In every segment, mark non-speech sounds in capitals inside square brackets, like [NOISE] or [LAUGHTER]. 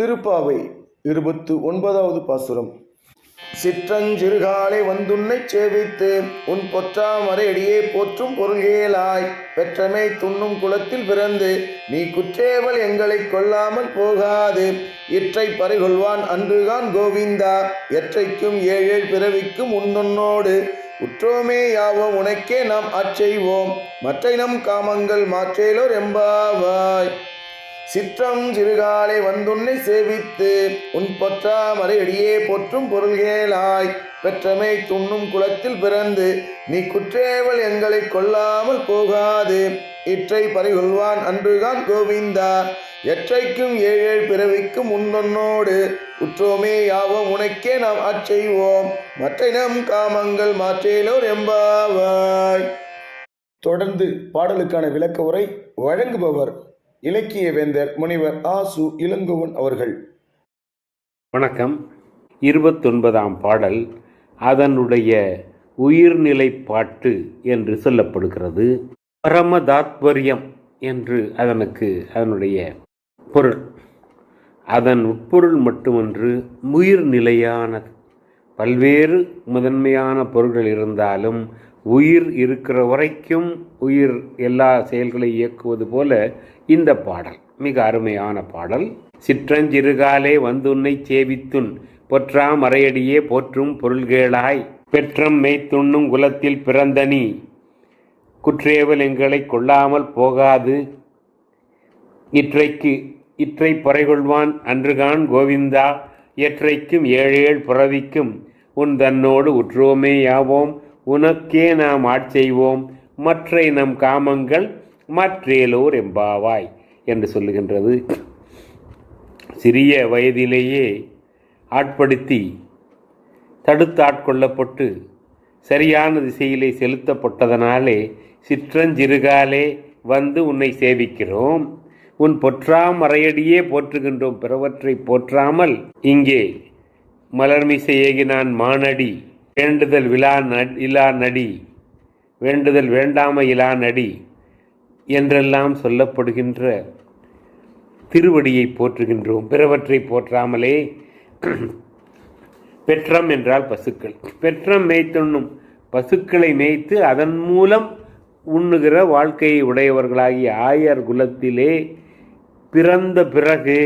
திருப்பாவை இருபத்து ஒன்பதாவது பாசுரம். சிற்றஞ்சிறுகாலை வந்துன்னை சேவித்து உன் பொற்றாமரையடியே போற்றும் பொருள்கேளாய் பெற்றமை துண்ணும் குலத்தில் பிறந்து நீ குற்றேவல் எங்களை கொல்லாமல் போகாது. இற்றை பறிகொள்வான் அன்றுகான் கோவிந்தா எற்றைக்கும் ஏழேழ் பிறவிக்கும் உன்னொன்னோடு. உற்றோமே யாவோம் உனக்கே நாம் ஆட்செய்வோம். மற்றை நம் காமங்கள் மாற்றேலோர் எம்பாவாய். சிற்றம் சிறுகாலை வந்துன்னை சேவித்து உன் பொற்றாமரை அடியே போற்றும் பொருள்கேளாய் பெற்றமை துண்ணும் குலத்தில் பிறந்து நீ குற்றேவல் எங்களை கொல்லாமல் போகாது. இற்றை பறிகொள்வான் அன்றுகான் கோவிந்தா எற்றைக்கும் ஏழேழ் பிறவிக்கும் உன்னொன்னோடு உற்றோமே யாவும் உனக்கே நாம் ஆட்செய்வோம் மற்ற நம் காமங்கள் மாற்றேலோர் எம்பாவாய். தொடர்ந்து பாடலுக்கான விளக்க உரை வழங்குபவர் இலக்கிய வேந்தர் முனிவர் ஆசு இளங்கோவன் அவர்கள். வணக்கம். இருபத்தொன்பதாம் பாடல் அதனுடைய உயிர்நிலை பாட்டு என்று சொல்லப்படுகிறது. பரமதாத்பரியம் என்று அதனுக்கு அதனுடைய பொருள். அதன் உட்பொருள் மட்டுமன்று உயிர் நிலையானது பல்வேறு முதன்மையான பொருள்கள் இருந்தாலும் உயிர் இருக்கிற வரைக்கும் உயிர் எல்லா செயல்களை இயக்குவது போல இந்த பாடல் மிக அருமையான பாடல். சிற்றஞ்சிறுகாலே வந்துன்னை சேவித்துன் பொற்றா மறையடியே போற்றும் பொருள்கேளாய் பெற்றம் மெய்த்துண்ணும் குலத்தில் பிறந்தனி குற்றேவல் எங்களை கொள்ளாமல் போகாது. இற்றைக்கு இற்றை பறைகொள்வான் அன்றுகான் கோவிந்தா எற்றைக்கும் ஏழேழ் புறவிக்கும் உன் தன்னோடு உற்றோமே யாவோம். உனக்கே நாம் ஆட்செய்வோம் மற்றை நம் காமங்கள் மற்றேலோர் எம்பாவாய் என்று சொல்லுகின்றது. சிறிய வயதிலேயே ஆட்படுத்தி தடுத்து ஆட்கொள்ளப்பட்டு சரியான திசையிலே செலுத்தப்பட்டதனாலே சிற்றஞ்சிறுகாலே வந்து உன்னை சேவிக்கிறோம். உன் பொற்றாம் அறையடியே போற்றுகின்றோம். பிறவற்றை போற்றாமல் இங்கே மலர்மிசை ஏகினான் மானடி. வேண்டுதல் விழா ந- இலா நடி வேண்டுதல் வேண்டாம இலா நடி என்றெல்லாம் சொல்லப்படுகின்ற திருவடியை போற்றுகின்றோம். பிறவற்றை போற்றாமலே [CLEARS THROAT] பெற்றம் என்றால் பசுக்கள். பெற்றம் மேய்த்துண்ணும் பசுக்களை மேய்த்து அதன் மூலம் உண்ணுகிற வாழ்க்கையை உடையவர்களாகிய ஆயர் குலத்திலே பிறந்த பிறகு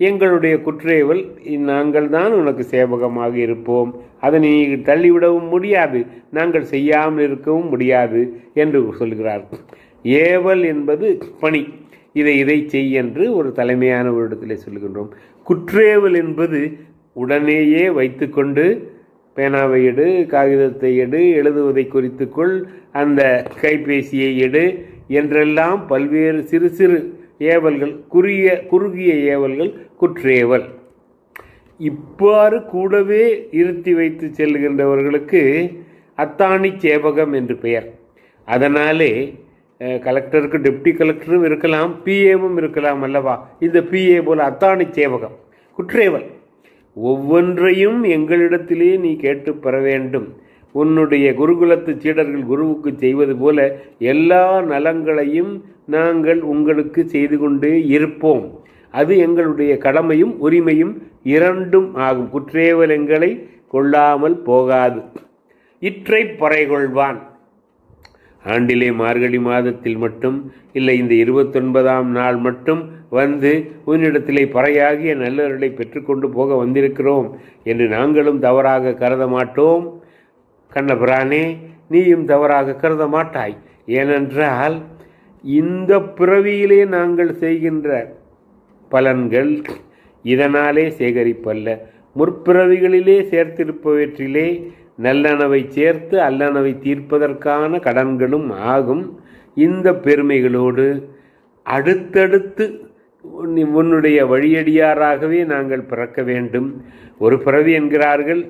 எங்களுடைய குற்றேவல் நாங்கள் தான் உனக்கு சேவகமாக இருப்போம். அதை நீ தள்ளிவிடவும் முடியாது. நாங்கள் செய்யாமல் இருக்கவும் முடியாது என்று சொல்கிறார். ஏவல் என்பது பணி. இதை இதை செய் என்று ஒரு தலைமையான ஒரு இடத்திலே சொல்கின்றோம் குற்றேவல் என்பது உடனேயே வைத்துக்கொண்டு பேனாவை எடு காகிதத்தை எடு எழுதுவதை குறித்துக்கொள் அந்த கைபேசியை எடு என்றெல்லாம் பல்வேறு சிறு சிறு ஏவல்கள் குறுகிய குறுகிய ஏவல்கள் குற்றேவல் இவ்வாறு கூடவே இருத்தி வைத்து செல்கின்றவர்களுக்கு அத்தாணி சேவகம் என்று பெயர். அதனாலே கலெக்டருக்கு டெப்டி கலெக்டரும் இருக்கலாம் பிஏவும் இருக்கலாம் அல்லவா? இந்த பிஏ போல அத்தாணி சேவகம் குற்றேவல் ஒவ்வொன்றையும் எங்களிடத்திலே நீ கேட்டு பெற வேண்டும். உன்னுடைய குருகுலத்து சீடர்கள் குருவுக்கு செய்வது போல எல்லா நலங்களையும் நாங்கள் உங்களுக்கு செய்து கொண்டே இருப்போம். அது எங்களுடைய கடமையும் உரிமையும் இரண்டும் ஆகும். குற்றேவலங்களை கொள்ளாமல் போகாது. இற்றை பறைகொள்வான். ஆண்டிலே மார்கழி மாதத்தில் மட்டும் இல்லை இந்த இருபத்தொன்பதாம் நாள் மட்டும் வந்து உன்னிடத்திலே பறையாகிய நல்லவர்களை பெற்றுக்கொண்டு போக வந்திருக்கிறோம் என்று நாங்களும் தவறாக கருத மாட்டோம். கண்ணபிரானே நீயும் தவறாக கருத மாட்டாய். ஏனென்றால் இந்த பிறவியிலே நாங்கள் செய்கின்ற பலன்கள் இதனாலே சேகரிப்பல்ல. முற்பிறவிகளிலே சேர்த்திருப்பவற்றிலே நல்லனவை சேர்த்து அல்லனவை தீர்ப்பதற்கான கடன்களும் ஆகும். இந்த பெருமைகளோடு அடுத்தடுத்து உன்னுடைய வழியடியாராகவே நாங்கள் பிறக்க வேண்டும். ஒரு பிறவி என்கிறார்கள்.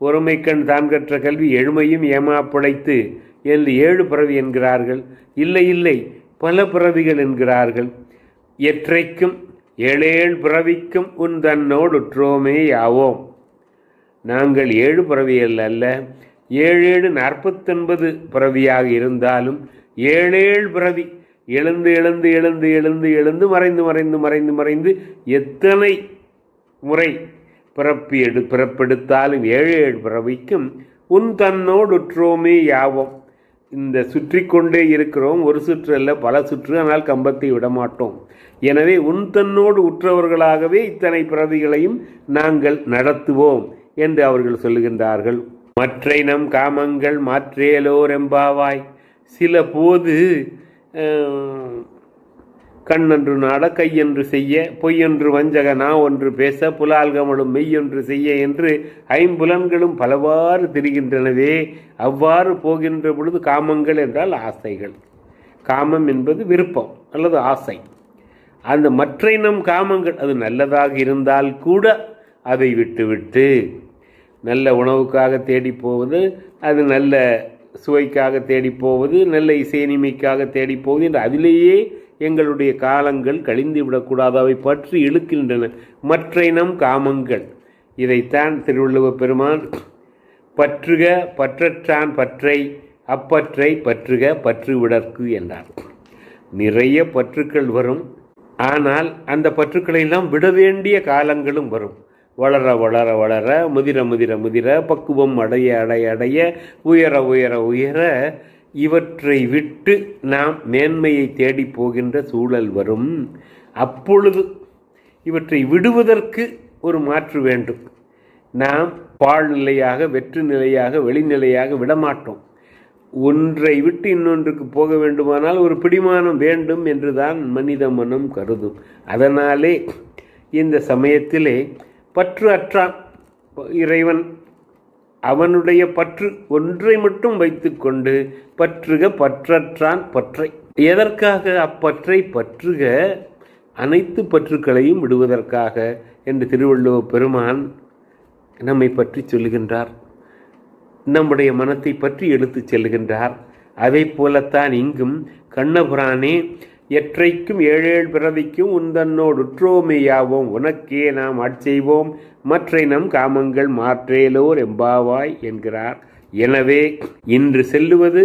ஒருமைக்கண் தான் கற்ற கல்வி எழுமையும் ஏமாப்பிழைத்து என்று ஏழு பிறவி என்கிறார்கள். இல்லை இல்லை பல பிறவிகள் என்கிறார்கள். எற்றைக்கும் ஏழேழு பிறவிக்கும் உன் தன்னோடுற்றோமே யாவோம். நாங்கள் ஏழு பிறவிகள் அல்ல ஏழேழு நாற்பத்தொன்பது பிறவியாக இருந்தாலும் ஏழேழு பிறவி எழுந்து எழுந்து எழுந்து எழுந்து எழுந்து மறைந்து மறைந்து மறைந்து மறைந்து எத்தனை முறை பிறப்பி எடு பிறப்பெடுத்தாலும் ஏழு ஏழு பிறவிக்கும் உன் தன்னோடுற்றோமே யாவோம். இந்த சுற்றி கொண்டே இருக்கிறோம். ஒரு சுற்று அல்ல பல சுற்று ஆனால் கம்பத்தை விடமாட்டோம். எனவே உன் தன்னோடு உற்றவர்களாகவே இத்தனை பிறவிகளையும் நாங்கள் நடத்துவோம் என்று அவர்கள் சொல்லுகின்றார்கள். மற்றை நம் காமங்கள் மாற்றேலோ ரெம்பாவாய் சில போது கண்ணன்று நாட கையொன்று செய்ய பொய்யென்று வஞ்சக நா ஒன்று பேச புலால்கமலும் மெய்யொன்று செய்ய என்று ஐம்புலன்களும் பலவாறு திரிகின்றனவே. அவ்வாறு போகின்ற பொழுது காமங்கள் என்றால் ஆசைகள். காமம் என்பது விருப்பம் அல்லது ஆசை. அந்த மற்ற நம் காமங்கள் அது நல்லதாக இருந்தால் கூட அதை விட்டுவிட்டு நல்ல உணவுக்காக தேடி போவது அது நல்ல சுவைக்காக தேடி போவது நல்ல இசைனிமைக்காக தேடி போவது என்று அதிலேயே எங்களுடைய காலங்கள் கழிந்து விடக்கூடாது. அவை பற்றி இழுக்கின்றன. மற்ற இனம் காமங்கள். இதைத்தான் திருவள்ளுவ பெருமான் பற்றுக பற்றற்றான் பற்றை அப்பற்றை பற்றுக பற்று விடற்கு என்றார். நிறைய பற்றுக்கள் வரும். ஆனால் அந்த பற்றுக்களை எல்லாம் விட வேண்டிய காலங்களும் வரும். வளர வளர வளர முதிர முதிர முதிர பக்குவம் அடைய அடைய அடைய உயர உயர உயர இவற்றை விட்டு நாம் மேன்மையை தேடி போகின்ற சூழல் வரும். அப்பொழுது இவற்றை விடுவதற்கு ஒரு மாற்று வேண்டும். நாம் பாழ்நிலையாக வெற்று நிலையாக வெளிநிலையாக விடமாட்டோம். ஒன்றை விட்டு இன்னொன்றுக்கு போக வேண்டுமானால் ஒரு பிடிமானம் வேண்டும் என்றுதான் மனித மனம் கருதும். அதனாலே இந்த சமயத்திலே பற்று அற்றான் இறைவன் அவனுடைய பற்று ஒன்றை மட்டும் வைத்துக்கொண்டு பற்றுக பற்றற்றான் பற்றை. எதற்காக அப்பற்றை பற்றுக? அனைத்து பற்றுக்களையும் விடுவதற்காக என்று திருவள்ளுவ பெருமான் நம்மை பற்றி சொல்லுகின்றார். நம்முடைய மனத்தை பற்றி எடுத்துச் செல்கின்றார் அதை போலத்தான் இங்கும் கண்ணபுரானே எற்றைக்கும் ஏழேழ் பிறவிக்கும் உந்தன்னோடு உற்றோமையாவோம். உனக்கே நாம் ஆட்செய்வோம் மற்றை நம் காமங்கள் மாற்றேலோர் எம்பாவாய் என்கிறார். எனவே இன்று செல்லுவது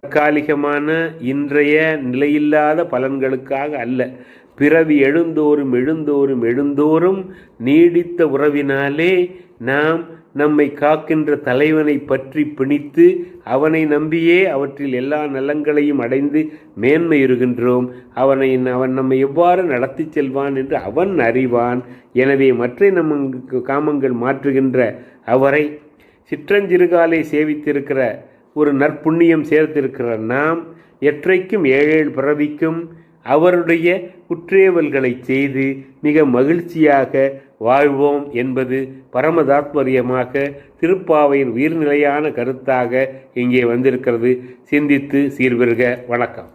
தற்காலிகமான இன்றைய நிலையில்லாத பலன்களுக்காக அல்ல. பிறவி எழுந்தோறும் எழுந்தோறும் எழுந்தோறும் நீடித்த உறவினாலே நாம் நம்மை காக்கின்ற தலைவனை பற்றி பிணித்து அவனை நம்பியே அவற்றில் எல்லா நலங்களையும் அடைந்து மேன்மையுறுகின்றோம். அவனை அவன் நம்மை எவ்வாறு நடத்தி செல்வான் என்று அவன் அறிவான். எனவே மற்ற நம்ம காமங்கள் மாற்றுகின்ற அவரை சிற்றஞ்சிறுகாலை சேவித்திருக்கிற ஒரு நற்புண்ணியம் சேர்த்திருக்கிற நாம் எற்றைக்கும் ஏழேழு பிறவிக்கும் அவருடைய குற்றேவல்களை செய்து மிக மகிழ்ச்சியாக வாழ்வோம் என்பது பரமதாத்பரியமாக திருப்பாவையின் உயிர்நிலையான கருத்தாக இங்கே வந்திருக்கிறது. சிந்தித்து சீர்பெறுக வணக்கம்.